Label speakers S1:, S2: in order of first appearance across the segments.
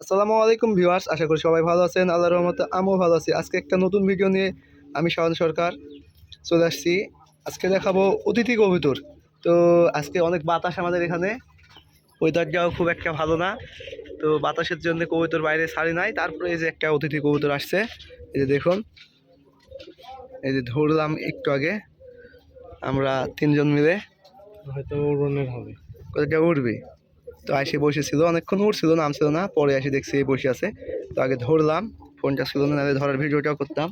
S1: আসসালামু আলাইকুম ভিউয়ার্স আশা করি সবাই ভালো আছেন। আল্লাহর রহমতে আমিও ভালো আছি। আজকে একটা নতুন ভিডিও নিয়ে আমি শাওন সরকার চলে আসছি। আজকে দেখাবো অতিথি কবুতর। তো আজকে অনেক বাতাস আমাদের এখানে। ওয়েদারটাও খুব একটা ভালো না। তো বাতাসের জন্য কবুতর বাইরে ছাড়ি নাই। তারপরে এই যে একটা অতিথি কবুতর আসছে। এই যে দেখুন। এই যে ধরলাম একটু আগে। আমরা তিনজন মিলে।
S2: হয়তো উড়নের হবে।
S1: উঠবে তো এসে বসেছিল অনেকক্ষণ উঠছিল নামছিল না পরে এসে দেখছি বসে আছে তো আগে ধরলাম ফোনটা ছিল না ধরার ভিডিওটাও করতাম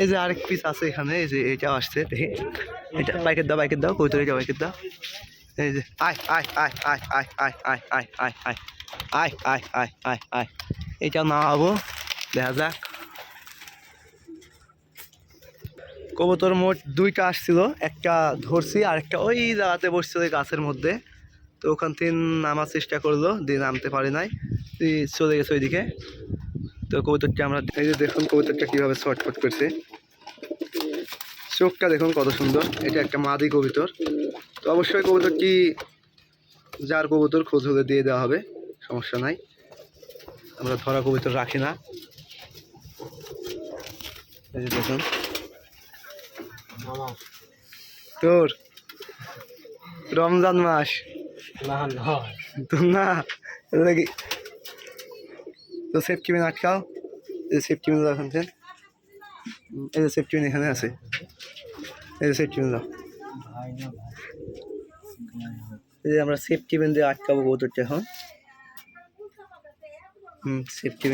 S1: এই যে আরেক পিস আছে এখানে এই যে এইটাও আসছে এটা বাইকের দাও বাইকের দাও কইতো এটা বাইকের দাও এই যে আয় আয় আয় আয় আয় আয় আয় আয় আয় আয় আয় আয় আয় আয় আয় এটা না হব দেখা যাক কবুতর মোট দুইটা আসছিল একটা ধরছি আর একটা ওই জায়গাতে বসছিল গাছের মধ্যে তো ওখান থেকে নামার চেষ্টা করল, দিয়ে নামতে পারে নাই। চলে গেছে ওইদিকে। তো কবুতরটা আমরা এই যে দেখুন কবুতরটা কীভাবে শর্টফট করছে। চোখটা দেখুন কত সুন্দর। এটা একটা মাদি কবুতর। তো অবশ্যই কবুতরটি যার কবুতর খোঁজ হলে দিয়ে দেওয়া হবে, সমস্যা নাই। আমরা ধরা কবুতর রাখি না। দেখুন। তোর। রমজান মাস।
S2: না নয়
S1: তো সেফটি আটকাও। এই সেফটি এই যে সেফটি এখানে আছে। এই যে সেফটি দাও। এই যে আমরা সেফটি দিয়ে আটকাবো কবুতরটা এখন। সেফটি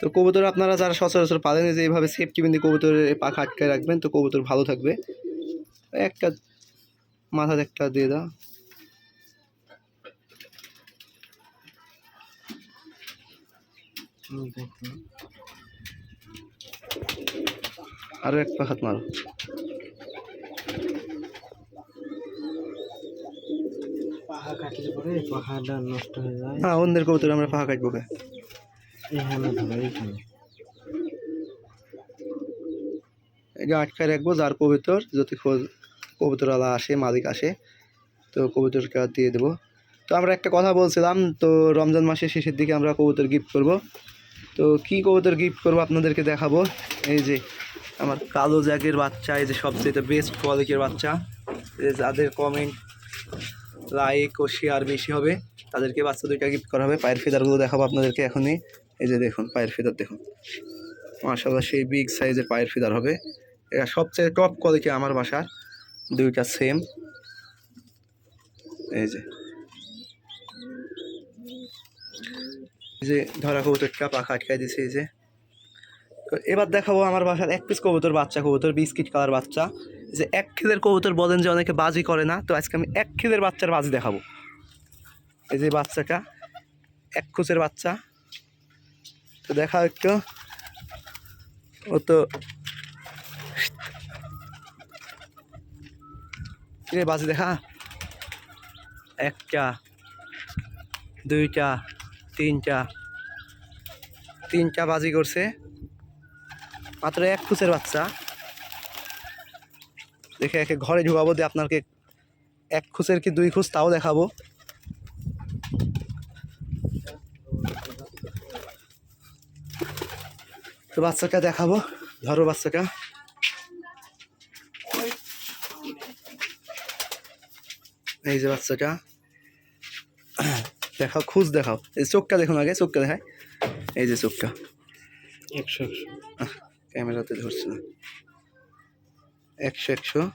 S1: তো কবুতর আপনারা যারা সচরাচর পালেন যে এইভাবে সেফটি পিন দিয়ে কবুতরের পাখা আটকায় রাখবেন, তো কবুতর ভালো থাকবে। একটা মাথার একটা দিয়ে দাও। আরও একটা হাত মারো।
S2: হ্যাঁ,
S1: অন্যের আমরা এটা আটকায় রাখব যার কবিতর যদি খোঁজ কবুতরওয়ালা আসে, মালিক আসে, তো কবুতরকে দিয়ে দেবো। তো আমরা একটা কথা বলছিলাম, তো রমজান মাসের শেষের দিকে আমরা কবুতর গিফট করব। তো কি কবুতর গিফট করব আপনাদেরকে দেখাবো? এই যে আমার কালো জ্যাকের বাচ্চা, এই যে সবচেয়ে বেস্ট কোয়ালিটির বাচ্চা। যাদের কমেন্ট লাইক ও শেয়ার বেশি হবে, তাদেরকে বাচ্চা দুইটা গিফট করা হবে। পায়ের ফেদারগুলো দেখাবো আপনাদেরকে এখনই। এই যে দেখুন, পায়ের ফেদার দেখুন। মার্শাল্লাহ সেই বিগ সাইজের পায়ের ফিদার হবে। এটা সবচেয়ে টপ কোয়ালিটি আমার বাসার। দুইটা সেম। এই যে। যে ধরা কবুতরটা পাখা আটকাই দিছে, এই যে। তো এবার দেখাবো আমার বাসার এক পিস কবুতর বাচ্চা, কবুতর বিস্কিট কালার বাচ্চা। এই যে এক খিলের কবুতর বলেন যে অনেকে বাজি করে না, তো আজকে আমি এক খিলের বাচ্চার বাজি দেখাবো। এই যে বাচ্চাটা, এক খুচের বাচ্চা। তো দেখা একটু। ও তো রে বাজি দেখা। একটা, দুইটা, তিনটা তিনটা বাজি করছে। মাত্র এক খুচের বাচ্চা। দেখে একে ঘরে ঢুকাবো দিয়ে আপনাকে এক খুচের কি দুই খুচ তাও দেখাবো। তো বাচ্চাটা দেখাবো, ধরো বাচ্চাটা এই যে বাচ্চাটা। দেখাও খুঁজ দেখাও। এই চোখটা দেখুন আগে চোখটা দেখায় এই যে চোখটা।
S2: একশো একশো।
S1: ক্যামেরাতে ধরছে না। একশো একশো।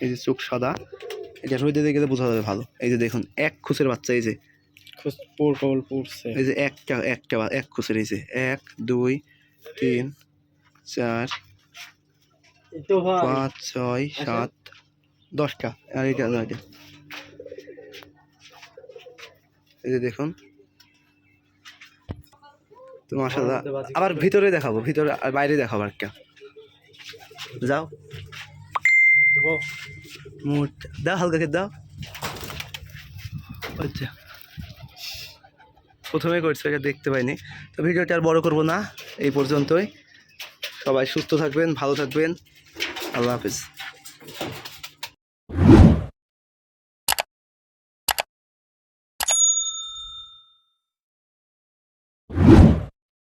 S1: এই যে চোখ সাদা। এটা রোদে দেখে বোঝা যাবে ভালো। এই যে দেখুন এক খুচের বাচ্চা এই যে। এই যে একটা একটা বা- এক খুচের এই যে। এক দুই তিন চার পাঁচ ছয় সাত দশটা। আর এটা নয়টা এই যে দেখুন। তো মাসাল্লাহ আবার ভিতরে দেখাবো ভিতরে আর বাইরে দেখাবো একটা যাও। দাও হালকা করে দাও। আচ্ছা। প্রথমে করছ এটা দেখতে পাইনি। তো ভিডিওটা আর বড় করব না এই পর্যন্তই। সবাই সুস্থ থাকবেন ভালো থাকবেন। I love Hafiz.